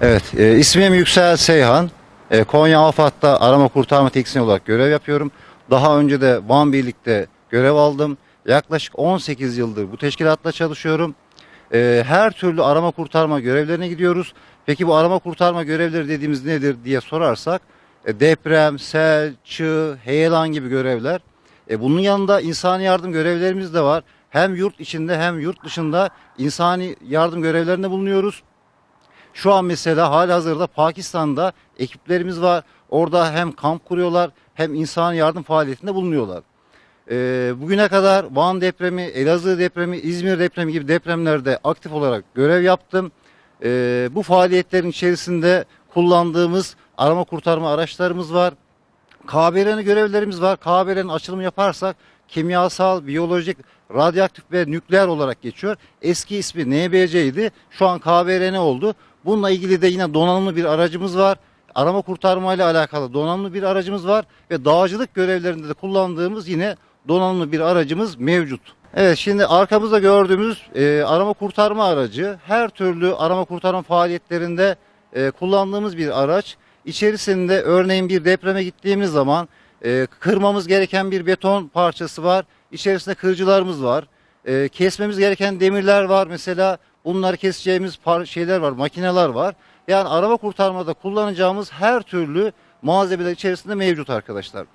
Evet, e, ismim Yüksel Seyhan. E, Konya AFAD'da arama kurtarma teknisyen olarak görev yapıyorum. Daha önce de Van Birlik'te görev aldım. Yaklaşık 18 yıldır bu teşkilatla çalışıyorum. E, her türlü arama kurtarma görevlerine gidiyoruz. Peki bu arama kurtarma görevleri dediğimiz nedir diye sorarsak e, deprem, sel, çığ, heyelan gibi görevler. E, bunun yanında insani yardım görevlerimiz de var. Hem yurt içinde hem yurt dışında insani yardım görevlerinde bulunuyoruz. Şu an mesela halihazırda Pakistan'da ekiplerimiz var. Orada hem kamp kuruyorlar hem insan yardım faaliyetinde bulunuyorlar. Ee, bugüne kadar Van depremi, Elazığ depremi, İzmir depremi gibi depremlerde aktif olarak görev yaptım. Ee, bu faaliyetlerin içerisinde kullandığımız arama kurtarma araçlarımız var. KBR'nin görevlerimiz var. KBR'nin açılımı yaparsak kimyasal, biyolojik, radyoaktif ve nükleer olarak geçiyor. Eski ismi NBC idi. Şu an KBRN oldu. Bununla ilgili de yine donanımlı bir aracımız var. Arama kurtarma ile alakalı donanımlı bir aracımız var ve dağcılık görevlerinde de kullandığımız yine donanımlı bir aracımız mevcut. Evet şimdi arkamızda gördüğümüz e, arama kurtarma aracı her türlü arama kurtarma faaliyetlerinde e, kullandığımız bir araç. İçerisinde örneğin bir depreme gittiğimiz zaman e, kırmamız gereken bir beton parçası var. İçerisinde kırıcılarımız var. E, kesmemiz gereken demirler var. Mesela bunları keseceğimiz şeyler var, makineler var. Yani arama kurtarmada kullanacağımız her türlü malzemeler içerisinde mevcut arkadaşlar.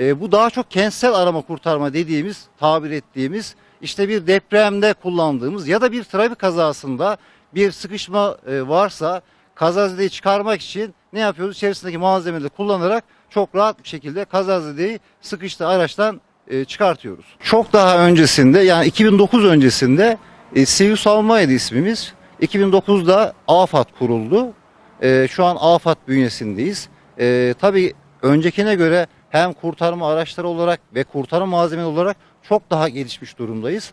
E, bu daha çok kentsel arama kurtarma dediğimiz, tabir ettiğimiz işte bir depremde kullandığımız ya da bir trafik kazasında bir sıkışma e, varsa kazazedeyi çıkarmak için ne yapıyoruz? İçerisindeki malzemeleri kullanarak çok rahat bir şekilde kazazedeyi sıkıştığı araçtan e, çıkartıyoruz. Çok daha öncesinde yani 2009 öncesinde e, Sivil Savunmaydı ismimiz. 2009'da AFAD kuruldu. E, şu an AFAD bünyesindeyiz. E, tabii öncekine göre hem kurtarma araçları olarak ve kurtarma malzemeleri olarak çok daha gelişmiş durumdayız.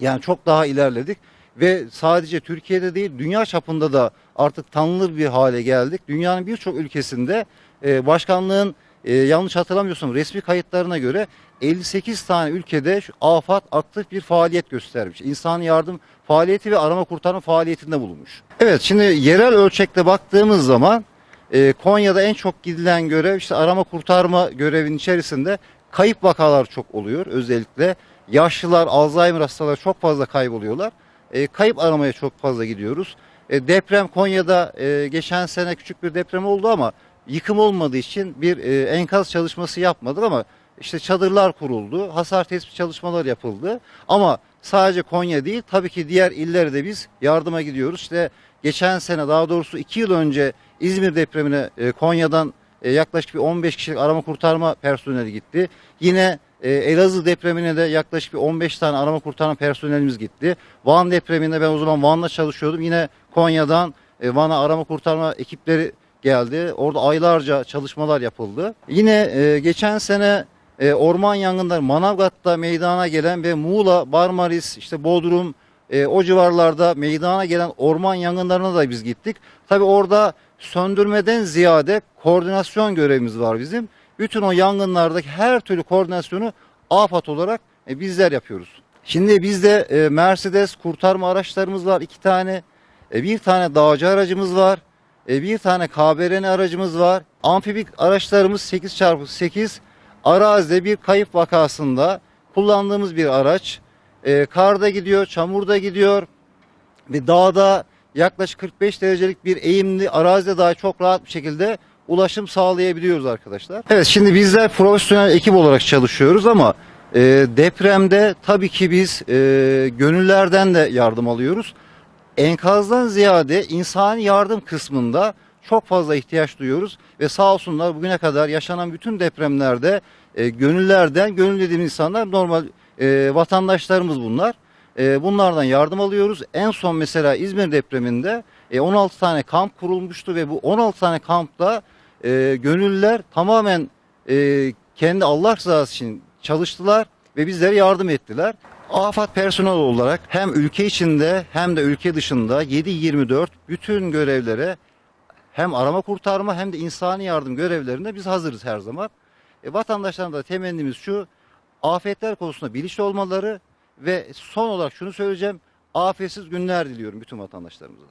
Yani çok daha ilerledik ve sadece Türkiye'de değil dünya çapında da artık tanınır bir hale geldik. Dünyanın birçok ülkesinde e, başkanlığın e, yanlış hatırlamıyorsam resmi kayıtlarına göre 58 tane ülkede şu AFAD aktif bir faaliyet göstermiş. İnsan yardım faaliyeti ve arama kurtarma faaliyetinde bulunmuş. Evet şimdi yerel ölçekte baktığımız zaman e, Konya'da en çok gidilen görev işte arama kurtarma görevinin içerisinde kayıp vakalar çok oluyor. Özellikle yaşlılar, Alzheimer hastaları çok fazla kayboluyorlar. E, kayıp aramaya çok fazla gidiyoruz. E, deprem Konya'da e, geçen sene küçük bir deprem oldu ama yıkım olmadığı için bir e, enkaz çalışması yapmadık ama işte çadırlar kuruldu, hasar tespit çalışmaları yapıldı. Ama sadece Konya değil tabii ki diğer illere de biz yardıma gidiyoruz. İşte geçen sene daha doğrusu 2 yıl önce İzmir depremine Konya'dan yaklaşık bir 15 kişilik arama kurtarma personeli gitti. Yine Elazığ depremine de yaklaşık bir 15 tane arama kurtarma personelimiz gitti. Van depreminde ben o zaman Van'la çalışıyordum. Yine Konya'dan e, Van'a arama kurtarma ekipleri geldi. Orada aylarca çalışmalar yapıldı. Yine e, geçen sene e, orman yangınları Manavgat'ta meydana gelen ve Muğla, Barmaris, işte Bodrum e, o civarlarda meydana gelen orman yangınlarına da biz gittik. Tabi orada söndürmeden ziyade koordinasyon görevimiz var bizim. Bütün o yangınlardaki her türlü koordinasyonu AFAD olarak e, bizler yapıyoruz. Şimdi bizde e, Mercedes kurtarma araçlarımız var iki tane. E, bir tane dağcı aracımız var. E, bir tane KBRN aracımız var. Amfibik araçlarımız 8x8 arazide bir kayıp vakasında kullandığımız bir araç. E, karda gidiyor, çamurda gidiyor ve dağda yaklaşık 45 derecelik bir eğimli arazide dahi çok rahat bir şekilde ulaşım sağlayabiliyoruz arkadaşlar. Evet şimdi bizler profesyonel ekip olarak çalışıyoruz ama e, depremde tabii ki biz e, gönüllerden de yardım alıyoruz. Enkazdan ziyade insani yardım kısmında çok fazla ihtiyaç duyuyoruz ve sağ olsunlar bugüne kadar yaşanan bütün depremlerde e, gönüllerden, gönül dediğim insanlar normal e, vatandaşlarımız bunlar. E, bunlardan yardım alıyoruz. En son mesela İzmir depreminde e, 16 tane kamp kurulmuştu ve bu 16 tane kampta e, gönüllüler tamamen e, kendi Allah rızası için çalıştılar ve bizlere yardım ettiler. AFAD personel olarak hem ülke içinde hem de ülke dışında 7-24 bütün görevlere hem arama kurtarma hem de insani yardım görevlerinde biz hazırız her zaman. E, vatandaşların da temennimiz şu, afetler konusunda bilinçli olmaları ve son olarak şunu söyleyeceğim, afetsiz günler diliyorum bütün vatandaşlarımıza.